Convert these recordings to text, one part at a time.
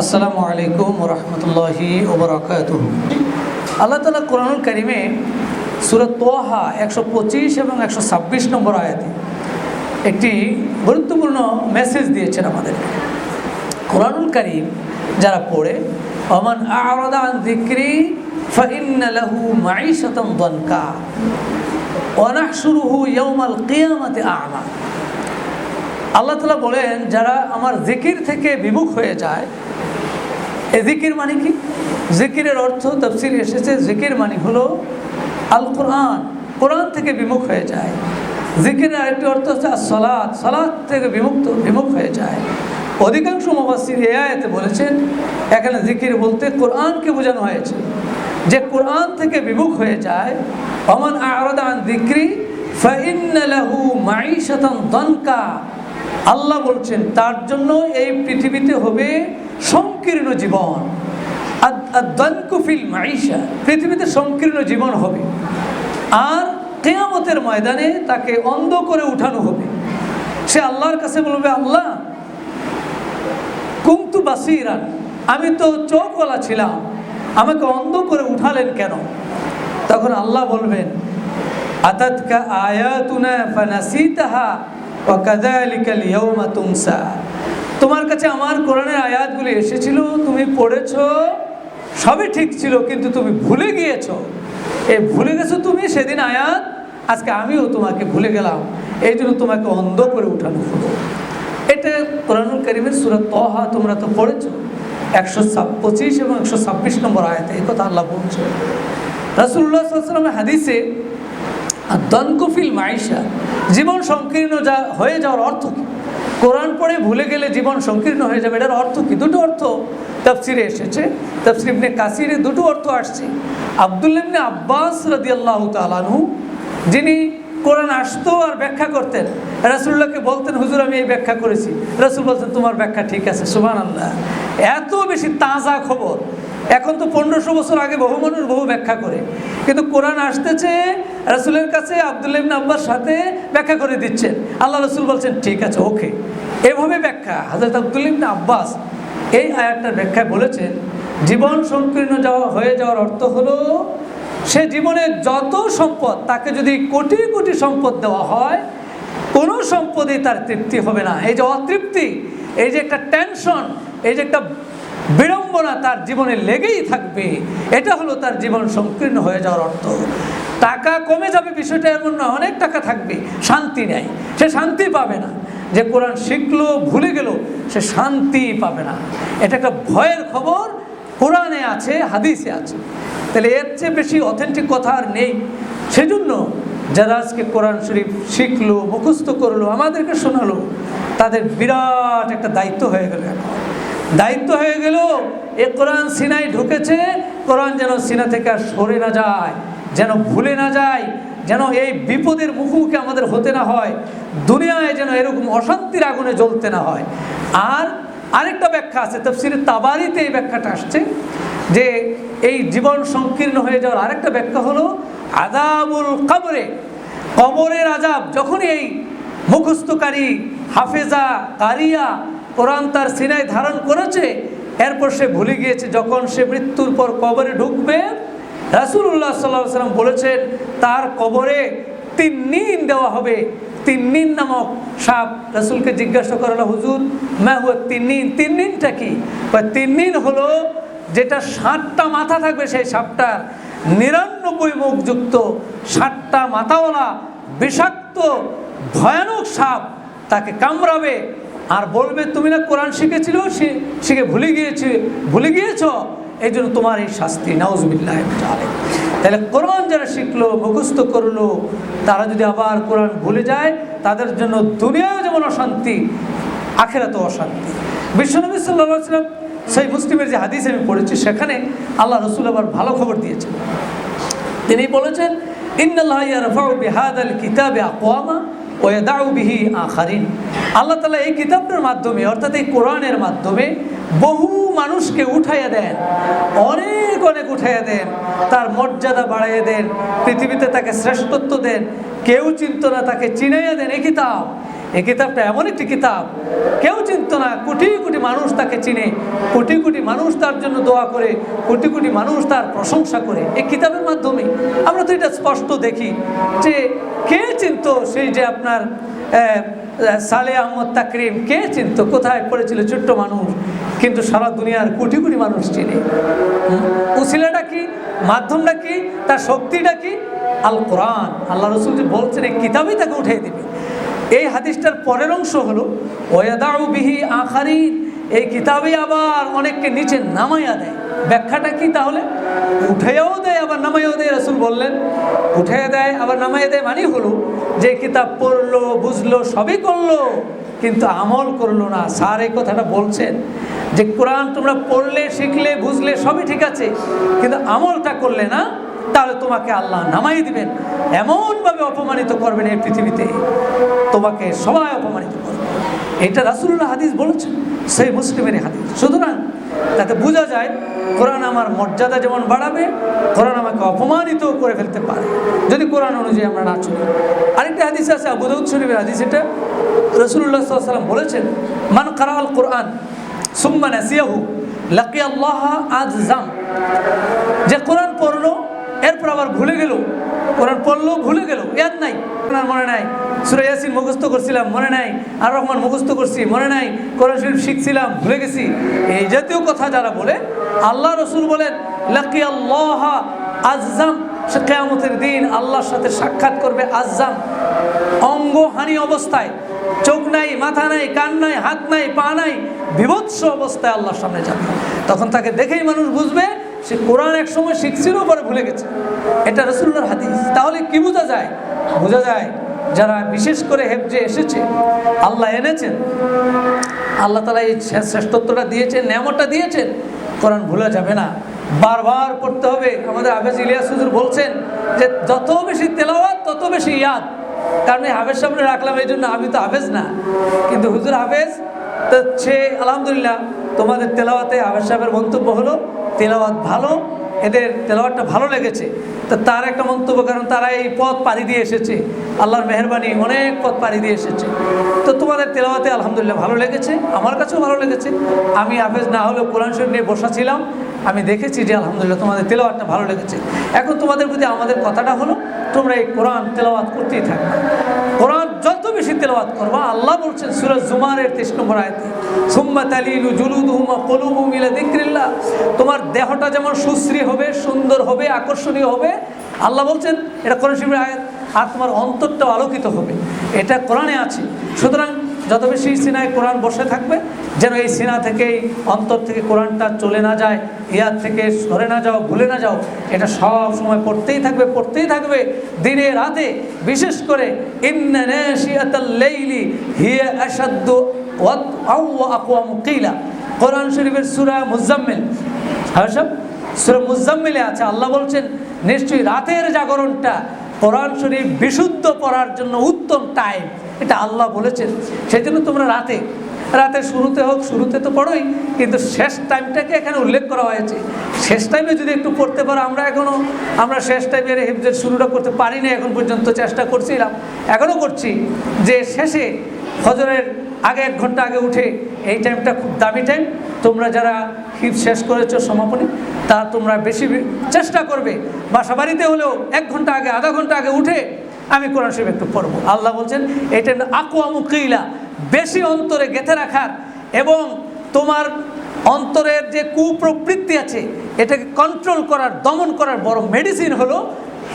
আসসালামু আলাইকুম রহমতুল্লাহি ওবরাকাত আল্লাহ তালা কোরআনুল করিমে সুরত তোহা একশো পঁচিশ এবং একশো ছাব্বিশ নম্বর আয়াতে একটি গুরুত্বপূর্ণ মেসেজ দিয়েছেন আমাদের কোরআনুল করিম যারা পড়ে অমান আরদান দিক্রি ফাইন্না লাহু মাইশাতান দনকা ওয়ানাহশুরুহু ইয়াউমাল কিয়ামাতি আ'মা। আল্লাহ তালা বলেন, যারা আমার জিকির থেকে বিমুখ হয়ে যায় এ জিকির মানে কি? জিকিরের অর্থ তফসিল এসেছে, জিকির মানে হলো আল কোরআন কোরআন থেকে বিমুখ হয়ে যায়। জিকিরের আরেকটি অর্থ হচ্ছে সলাদ সলাদ থেকে বিমুক্ত, বিমুখ হয়ে যায়। অধিকাংশ মুবাসির এ আয়াতে বলেছেন, এখানে জিকির বলতে কোরআনকে বোঝানো হয়েছে। যে কোরআন থেকে বিমুখ হয়ে যায় অমান আরদান দিক্রি ফাইন্না লাহু মাইশাতান দনকা আল্লাহ বলছেন, তার জন্য এই পৃথিবীতে হবে সংকীর্ণ জীবন। দনকুফিল মাইশা পৃথিবীতে সংকীর্ণ জীবন হবে। আর কেয়ামতের ময়দানে তাকে অন্ধ করে উঠানো হবে। সে আল্লাহর কাছে বলবে, আল্লাহ কুমতু বাসিরান, আমি তো চোখওয়ালা ছিলাম, আমাকে অন্ধ করে উঠালেন কেন? তখন আল্লাহ বলবেন, আতাতকা আয়াতুনা ফানাসিতাহা তোমার কাছে আমার কোরআনের আয়াতগুলি এসেছিল, তুমি পড়েছ, সবই ঠিক ছিল, কিন্তু তুমি ভুলে গিয়েছো। এই ভুলে গেছো তুমি, সেদিন আয়াত, আজকে আমিও তোমাকে ভুলে গেলাম। এই জন্য তোমাকে অন্ধ করে উঠানো হলো। এটা কোরআনুল করিমের সুরত তহা তোমরা তো পড়েছ। একশো পঁচিশ এবং একশো ছাব্বিশ নম্বর আয়াতে এই কথা আল্লাহ বলছে রাসুল্লাহ হাদিসে আর দনকুফিল মাইশা, জীবন সংকীর্ণ যা হয়ে যাওয়ার অর্থ কি? কোরআন পড়ে ভুলে গেলে জীবন সংকীর্ণ হয়ে যাবে, এটার অর্থ কি? দুটো অর্থ তফসিরে এসেছে। তফসির ইবনে কাসিরে দুটো অর্থ আসছে। আবদুল্লাবনে আব্বাস রাদি আল্লাহ তালানহু যিনি কোরআন আসতো আর ব্যাখ্যা করতেন। রাসুল্লাহকে বলতেন, হুজুর, আমি এই ব্যাখ্যা করেছি। রাসুল বলতেন, তোমার ব্যাখ্যা ঠিক আছে। সুমান আল্লাহ এত বেশি তাজা খবর। এখন তো পনেরোশো বছর আগে বহু মানুষ বহু ব্যাখ্যা করে। কিন্তু কোরআন আসতেছে রাসুলের কাছে আবদুল্লাহ ইবনে আব্বাস সাথে ব্যাখ্যা করে দিচ্ছেন। আল্লাহ রসুল বলছেন, ঠিক আছে, ওকে। এভাবে ব্যাখ্যা হাজরত আবদুল্লাহ ইবনে আব্বাস এই আয়াতটার ব্যাখ্যায় বলেছেন, জীবন সংকীর্ণ যাওয়া, হয়ে যাওয়ার অর্থ হলো, সে জীবনের যত সম্পদ, তাকে যদি কোটি কোটি সম্পদ দেওয়া হয়, কোনো সম্পদই তার তৃপ্তি হবে না। এই যে অতৃপ্তি, এই যে একটা টেনশন এই যে একটা বিড়ম্বনা তার জীবনে লেগেই থাকবে, এটা হলো তার জীবন সংকীর্ণ হয়ে যাওয়ার অর্থ। টাকা কমে যাবে বিষয়টা এমন না, অনেক টাকা থাকবে, শান্তি নেয় সে শান্তি পাবে না। যে কোরআন শিখলো, ভুলে গেল, সে শান্তি পাবে না। এটা একটা ভয়ের খবর, কোরআনে আছে, হাদিসে আছে। তাহলে এর চেয়ে বেশি অথেন্টিক কথা আর নেই। সেজন্য যারা আজকে কোরআন শরীফ শিখলো, মুখস্থ করল, আমাদেরকে শোনালো, তাদের বিরাট একটা দায়িত্ব হয়ে গেল এখন। দায়িত্ব হয়ে গেল, এ কোরআন সিনাই ঢুকেছে, কোরআন যেন সিনা থেকে আর সরে না যায়। যেন ভুলে না যায়, যেন এই বিপদের মুখোমুখি আমাদের হতে না হয়, দুনিয়ায় যেন এরকম অশান্তির আগুনে জ্বলতে না হয়। আর আরেকটা ব্যাখ্যা আছে তফসিরের তাবারিতে এই ব্যাখ্যাটা আসছে, যে এই জীবন সংকীর্ণ হয়ে যাওয়ার আরেকটা ব্যাখ্যা হলো আদাবুল কবরে, কবরের আজাব যখনই এই মুখস্থকারী, হাফেজা, কারিয়া কোরআন তার সিনায় ধারণ করেছে, এরপর সে ভুলে গিয়েছে, যখন সে মৃত্যুর পর কবরে ঢুকবে রাসুল্লাহ সাল্লাহ সাল্লাম বলেছেন, তার কবরে তিন নিন দেওয়া হবে। তিন নিন নামক সাপ রাসুলকে জিজ্ঞাসা করালো, হুজুর ম্যা হুয়া তিন নিন, তিন নিনটা কি? তিন নিন হলো যেটা ষাটটা মাথা থাকবে সেই সাপটার নিরানব্বই মুখযুক্ত ষাটটা মাথাওয়ালা বিষাক্ত, ভয়ানক সাপ তাকে কামড়াবে আর বলবে, তুমি না কোরআন শিখেছিল? শিখে ভুলে গিয়েছে, ভুলে গিয়েছ? এই জন্য তোমার এই শাস্তি, নাউজবিল্লাহ তাহলে কোরআন যারা শিখলো, মুখস্থ করল, তারা যদি আবার কোরআন ভুলে যায়, তাদের জন্য দুনিয়াও যেমন অশান্তি, আখেরাতেও অশান্তি। বিশ্বনবী সাল্লাহ সেই মুসলিমের যে হাদিস আমি পড়েছি, সেখানে আল্লাহ রসুল আবার ভালো খবর দিয়েছেন। তিনি বলেছেন আল্লাহ তালা এই কিতাবটার মাধ্যমে, অর্থাৎ এই কোরআনের মাধ্যমে বহু মানুষকে উঠাইয়া দেন, অনেক অনেক উঠাইয়া দেন, তার মর্যাদা বাড়াইয়া দেন, পৃথিবীতে তাকে শ্রেষ্ঠত্ব দেন, কেউ চিন্ত না, তাকে চিনাইয়া দেন। এই কিতাব এই কিতাবটা এমন একটি কিতাব, কেউ চিন্ত না, কোটি কোটি মানুষ তাকে চিনে, কোটি কোটি মানুষ তার জন্য দোয়া করে, কোটি কোটি মানুষ তার প্রশংসা করে। এই কিতাবের মাধ্যমে আমরা তো এটা স্পষ্ট দেখি যে কে চিন্ত সেই যে আপনার সালে আহমদ তাকরিম কে চিনত? কোথায় পড়েছিল ছোট্ট মানুষ? কিন্তু সারা দুনিয়ার কোটি কোটি মানুষ চিনে। উশিলাটা কি? মাধ্যমটা কি? তার শক্তিটা কি? আল কোরআন। আল্লাহ রসুল যে বলছেন, এই কিতাবই তাকে উঠিয়ে দেবে। এই হাদিসটার পরের অংশ হলো, ওয়াদাউ বিহি আখারিন। এই কিতাবে আবার অনেককে নিচে নামাইয়া দেয়। ব্যাখ্যাটা কি তাহলে? উঠাইয়াও দেয়, আবার নামাইয়াও দেয়। রসুল বললেন, উঠাইয়া দেয়, আবার নামাইয়া দেয় মানে হলো যে কিতাব পড়ল, বুঝলো, সবই করল, কিন্তু আমল করল না। স্যার এই কথাটা বলছেন যে কোরআন তোমরা পড়লে, শিখলে, বুঝলে, সবই ঠিক আছে, কিন্তু আমলটা করলে না, তাহলে তোমাকে আল্লাহ নামাই দিবেন। এমনভাবে অপমানিত করবেন এই পৃথিবীতে। তোমাকে সবাই অপমানিত করবে। এটা রাসুল্লাহ হাদিস বলেছেন। সেই মুসলিমের হাদিস। সুতরাং তাতে বোঝা যায়, কোরআন আমার মর্যাদা যেমন বাড়াবে, কোরআন আমাকে অপমানিত করে ফেলতে পারে। যদি কোরআন অনুযায়ী আমরা না চলি। আরেকটা হাদিস আছে, আবু দাউদ শরীফের হাদিস এটা। রসুল্লাহ সাল্লাম বলেছেন, মান কারাল কোরআন, সুম্মা নাসিয়াহু লাকি আল্লাহ আজজাম যে কোরআন পড়ল, এরপর আবার ভুলে গেল পড়ল ভুলে গেল ইয়াদ নাই। আপনার মনে নাই, সুরে ইয়াসিন মুখস্থ করছিলাম, মনে নাই, আর রহমান মুখস্থ করছি, মনে নাই, কোরআন শরীফ শিখছিলাম, ভুলে গেছি। এই জাতীয় কথা যারা বলে, আল্লাহ রসুল বলেন লাকি আল্লাহ আজজাম। সে কেয়ামতের দিন আল্লাহর সাথে সাক্ষাৎ করবে আজজাম। অঙ্গহানি অবস্থায়, চোখ নাই, মাথা নাই, কান নাই, হাত নাই, পা নাই, বিভৎস অবস্থায় আল্লাহর সামনে যাবে। তখন তাকে দেখেই মানুষ বুঝবে সে কোরআন এক সময় শিখছিল, পরে ভুলে গেছে। এটা রসুল্লার হাদিস। তাহলে কি বোঝা যায়? বোঝা যায় যারা বিশেষ করে হেফজে এসেছে, আল্লাহ এনেছেন, আল্লাহ তালা এই শ্রেষ্ঠত্বটা দিয়েছেন নেমতটা দিয়েছেন, কোরআন ভুলা যাবে না। বারবার পড়তে হবে। আমাদের হাফেজ ইলিয়াস বলছেন যে, যত বেশি তেলাওয়াত, তত বেশি ইয়াদ। কারণ এই হাফেজ সামনে রাখলাম এই জন্য আমি তো হাফেজ না। কিন্তু হুজুর হাফেজ, তো সে আলহামদুলিল্লাহ তোমাদের তেলাওয়াতে হাফেজ সাহেবের মন্তব্য হলো, তেলাওয়াত ভালো এদের তেলাওয়াতটা ভালো লেগেছে। তো তার একটা মন্তব্য, কারণ তারা এই পথ পাড়ি দিয়ে এসেছে। আল্লাহর মেহরবানি অনেক পথ পাড়ি দিয়ে এসেছে। তো তোমাদের তেলাওয়াতে আলহামদুলিল্লাহ ভালো লেগেছে, আমার কাছেও ভালো লেগেছে। আমি হাফেজ না হলেও কোরআন শরীফ নিয়ে বসা ছিলাম। আমি দেখেছি যে আলহামদুলিল্লাহ তোমাদের তেলাওয়াতটা ভালো লেগেছে। এখন তোমাদের প্রতি আমাদের কথাটা হলো, তোমরা এই কোরআন তেলাওয়াত করতেই থাকবে তেলাওয়াত করবা। আল্লাহ বলছেন সুরজ জুমারের তেইশ নম্বর আয়তে। সুম্মা তালিলু জুলুদুহুমা কলুবুম মিলা দিক্রিল্লা তোমার দেহটা যেমন সুশ্রী হবে, সুন্দর হবে, আকর্ষণীয় হবে, আল্লাহ বলছেন, এটা কোরআন শিবের আয়াত। আর তোমার অন্তরটাও আলোকিত হবে। এটা কোরআনে আছে। সুতরাং যত বেশি সিনায় কোরআন বসে থাকবে, যেন এই সিনা থেকে অন্তর থেকে কোরআনটা চলে না যায় ইয়ার থেকে সরে না যাও, ভুলে না যাও, এটা সব সময় পড়তেই থাকবে পড়তেই থাকবে। দিনে রাতে বিশেষ করে কোরআন শরীফের সূরা মুজাম্মিল হ্যাঁ সূরা মুজাম্মিলে আছে, আল্লাহ বলছেন, নিশ্চয়ই রাতের জাগরণটা কোরআন শরীফ বিশুদ্ধ করার জন্য উত্তম টাইম এটা আল্লাহ বলেছেন। সেই জন্য তোমরা রাতে রাতে শুরুতে হোক, শুরুতে তো পড়োই, কিন্তু শেষ টাইমটাকে এখানে উল্লেখ করা হয়েছে। শেষ টাইমে যদি একটু পড়তে পারো, আমরা এখনও আমরা শেষ টাইমের হেফজের শুরুটা করতে পারিনি, এখন পর্যন্ত চেষ্টা করছিলাম। এখনও করছি যে শেষে ফজরের আগে এক ঘণ্টা আগে উঠে এই টাইমটা খুব দামি টাইম তোমরা যারা হিপ শেষ করেছ, সমাপনী, তা তোমরা বেশি চেষ্টা করবে। বাসা বাড়িতে হলেও এক ঘণ্টা আগে, আধা ঘণ্টা আগে উঠে আমি কোরআন শরীফ একটু পড়ব। আল্লাহ বলছেন, এটা আকোয়ামু কিলা, বেশি অন্তরে গেঁথে রাখার এবং তোমার অন্তরের যে কুপ্রবৃত্তি আছে, এটাকে কন্ট্রোল করার, দমন করার বড় মেডিসিন হলো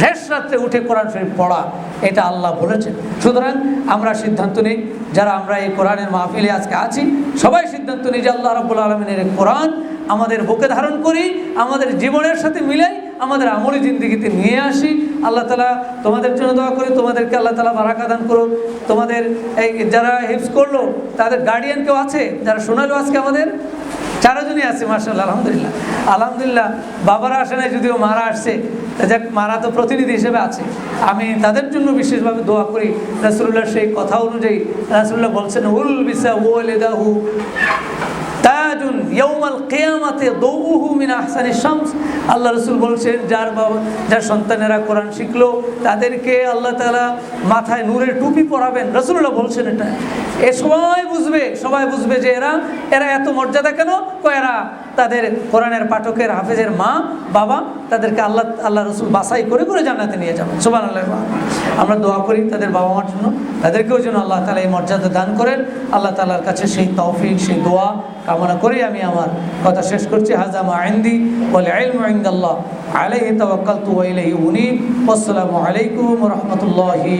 শেষ রাত্রে উঠে কোরআন শরীফ পড়া। এটা আল্লাহ বলেছেন। সুতরাং আমরা সিদ্ধান্ত নিই, যারা আমরা এই কোরআনের মাহফিলে আজকে আছি, সবাই সিদ্ধান্ত নিই যে আল্লাহ রাবুল আলমিনের কোরআন আমাদের বুকে ধারণ করি, আমাদের জীবনের সাথে মিলাই, আমাদের আমলি জিন্দিগিতে নিয়ে আসি। আল্লাহ তালা তোমাদের জন্য দোয়া করি, তোমাদেরকে আল্লাহ তালা বারাকা দান করুন তোমাদের এই যারা হিপস করল, তাদের গার্ডিয়ান কেউ আছে? যারা শোনালো আজকে আমাদের? চারজনই আছে মার্শাল্লাহ আলহামদুলিল্লাহ। আলহামদুলিল্লাহ, বাবারা আসে নাই, যদিও মারা আসছে। যাক, মারা তো প্রতিনিধি হিসেবে আছে। আমি তাদের জন্য বিশেষভাবে দোয়া করি। রাসুল্লাহ সেই কথা অনুযায়ী রাসুল্লাহ বলছেন উল বিসা ওলেদাহু তাজুন ইয়ৌমাল কেয়াম কিয়ামাতে দৌহু মিন আহসানি শামস। আল্লাহ রসুল বলছেন, যার বাবা, যার সন্তানেরা কোরআন শিখলো, তাদেরকে আল্লাহ তালা মাথায় নূরের টুপি পরাবেন। রসুল্লাহ বলছেন এটা। এ সবাই বুঝবে সবাই বুঝবে যে এরা এরা এত মর্যাদা কেন? এরা, তাদের কোরআনের পাঠকের, হাফেজের মা, বাবা, তাদেরকে আল্লাহ আল্লাহ রসুল বাছাই করে করে জান্নাতে নিয়ে যাবেন। সুবান আল্লাহ আমরা দোয়া করি তাদের বাবা মার জন্য। তাদেরকেও যেন আল্লাহ তালা এই মর্যাদা দান করেন। আল্লাহ তালার কাছে সেই তৌফিক, সেই দোয়া কামনা করে। আমি আমার কথা শেষ করছি। হাজামা আইন্দি বলে আইলম আইন্দাল্লাহ আলাইহি তাওয়াক্কালতু ওয়া ইলাইহি উনি আসসালামু আলাইকুম ওয়া রাহমাতুল্লাহি